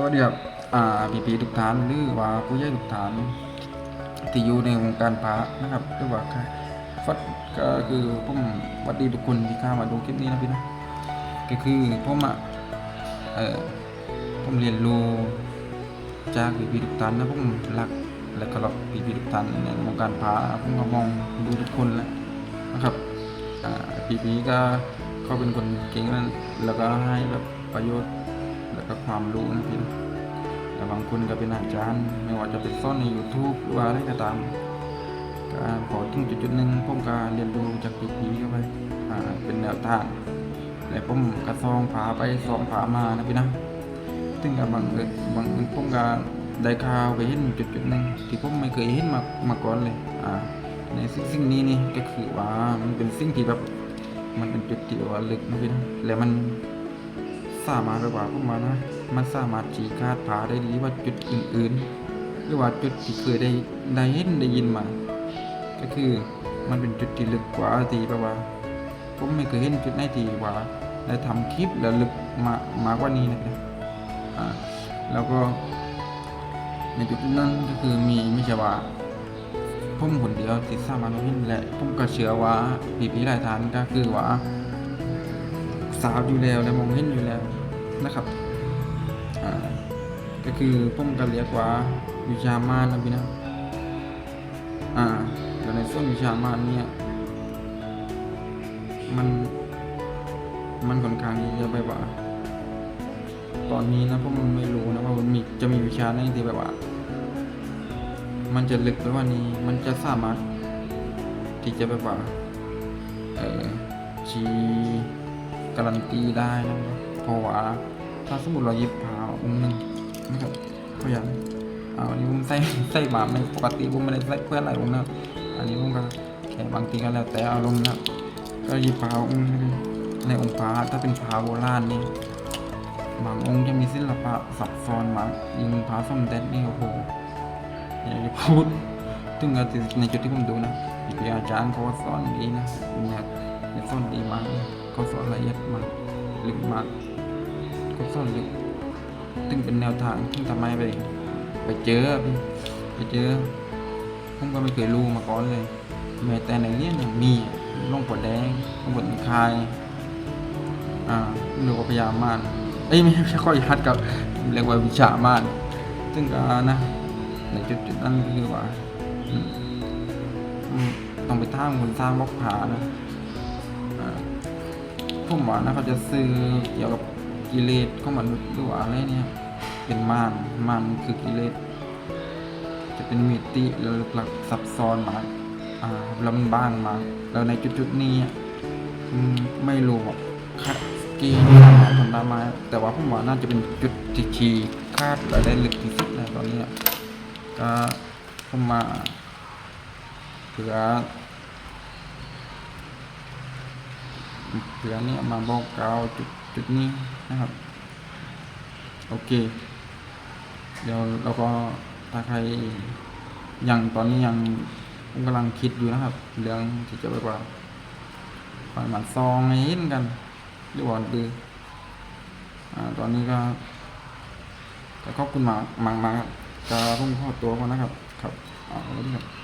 สวัสดีครับอ่าพี่พีทุกท่านหรือว่าผู้ใหญ่ทุกท่านที่อยู่ในวงการพระนะครับหรือว่าใครฟัดก็คือผมสวัสดีทุกคนที่เข้ามาดูคลิปนี้นะพี่นะก็คือผมอะเออผมเรียนรู้จากพี่พีทุกท่านนะผมรักและเคารพพี่พีทุกท่านในวงการพระผมก็มองดูทุกคนแหละนะครับอ่าพี่พีก็เขาเป็นคนเก่งนั่นแล้วก็ให้แบบประโยชน์ แล้วก็ความรู้นะพี่นะแต่บางคนก็เป็นอาจารย์ ไม่ว่าจะเป็นซ่อนใน YouTube หรือว่าอะไรก็ตามก็พอถึงจุดๆหนึ่งผมก็เรียนรู้จากปีพีเข้าไปเป็นแนวทางแล้วผมก็ซองผาไปซองผามานะพี่นะซึ่งก็บางเอิญบางผมก็ได้ข่าวไปเห็นจุดๆหนึ่งที่ผมไม่เคยเห็นมามาก่อนเลยอ่าในสิ่งสิ่งนี้นี่ก็คือว่ามันเป็นสิ่งที่แบบมันเป็นจุดที่ว่าลึกนะพี่นะแล้วมัน สามารถแบบว่าพวกมันนะ มันสามารถชี้คาดผาได้ดีว่าจุดอื่นๆ หรือว่าจุดที่เคยได้ได้เห็นได้ยินมา ก็คือมันเป็นจุดที่ลึกกว่าที่แบบว่าผมไม่เคยเห็นจุดไหนที่ว่าได้ทำคลิปแล้วลึกมามากกว่านี้นะครับอ่าแล้วก็ในจุดนั้นก็คือมีไม่ใช่ว่าผมคนเดียวที่สามารถมาเห็นและผมก็เชื่อว่าพี่ๆหลายท่านก็คือว่าสาวอยู่แล้วและมองเห็นอยู่แล้ว นะครับก็คือผมก็เรียกว่าวิชามานนะพี่นะอ่าแต่ในส่วนวิชามานเนี่ยมันมันค่อนข้างที่จะแบบว่า ตอนนี้นะผมไม่รู้นะว่ามันมีจะมีวิชาไหนที่แบบว่า มันจะลึกไปกว่านี้มันจะสามารถที่จะแบบว่าเออชี้การันตีได้นะ เพราะว่าถ้าสมมติเราหยิบผาองค์หนึ่งนะครับก็อย่างเอาอันนี้ผมใส่ใส่มาไม่ปกติผมไม่ได้ใส่เพื่ออะไรองค์นะอันนี้ผมก็แค่บางทีก็แล้วแต่อารมณ์นะก็หยิบผาองค์หนึ่งในองค์ผาถ้าเป็นผาโบราณนี่บางองค์จะมีศิลปะซับซ้อนมากยิงผาส้มเด็ดนี่โอ้โหอยากจะพูดถึงในจุดที่ผมดูนะพี่อาจารย์เขาสอนดีนะเนี่ยเนี่ยสอนดีมากเขาสอนละเอียดมากลึกมาก เขาสอนลึกซึ่งเป็นแนวทางที่ทำให้ไป ไปเจอ ไปเจอ ผมก็ไม่เคยรู้มาก่อนเลย แม้แต่ในเรียนอย่างมีล่องปวดแดงล่องปวดคาย อ่าหรือว่าพยามานเอ้ยไม่ใช่ข้อยัดกับเรียกว่าวิชามานซึ่งก็นะในจุดจุดนั้นคือว่าต้องไปท่างคนสร้างบล็อกผานะผมว่านะเขาจะซื้อเกี่ยวกับ กิเลสของมนุษย์หรือว่าอะไรเนี่ยเป็นมารมารคือกิเลสจะเป็นมิติแล้วลึกลักซับซ้อนมาอ่าล้วมันบ้างมา แล้วในจุดๆนี้ไม่รู้ว่าคาดเกณฑ์ทำตามมา แต่ว่าผมว่าน่าจะเป็นจุดที่ชีคาดและได้ลึกที่สุดแล้วตอนนี้ก็ผมมาเผื่อเผื่อเนี่ยมาบอกกล่าวจุด จุดนี้นะครับ โอเค เดี๋ยวเราก็ถ้าใครยังตอนนี้ยังกำลังคิดอยู่นะครับ เรื่องที่จะแบบว่าปล่อยหมันซองให้เห็นกันหรือว่าดืออ่าตอนนี้ก็ก็ขอบคุณมากมากมากครับจะพุ่งข้าตัวก่อนนะครับ ครับเอาไว้ดีครับ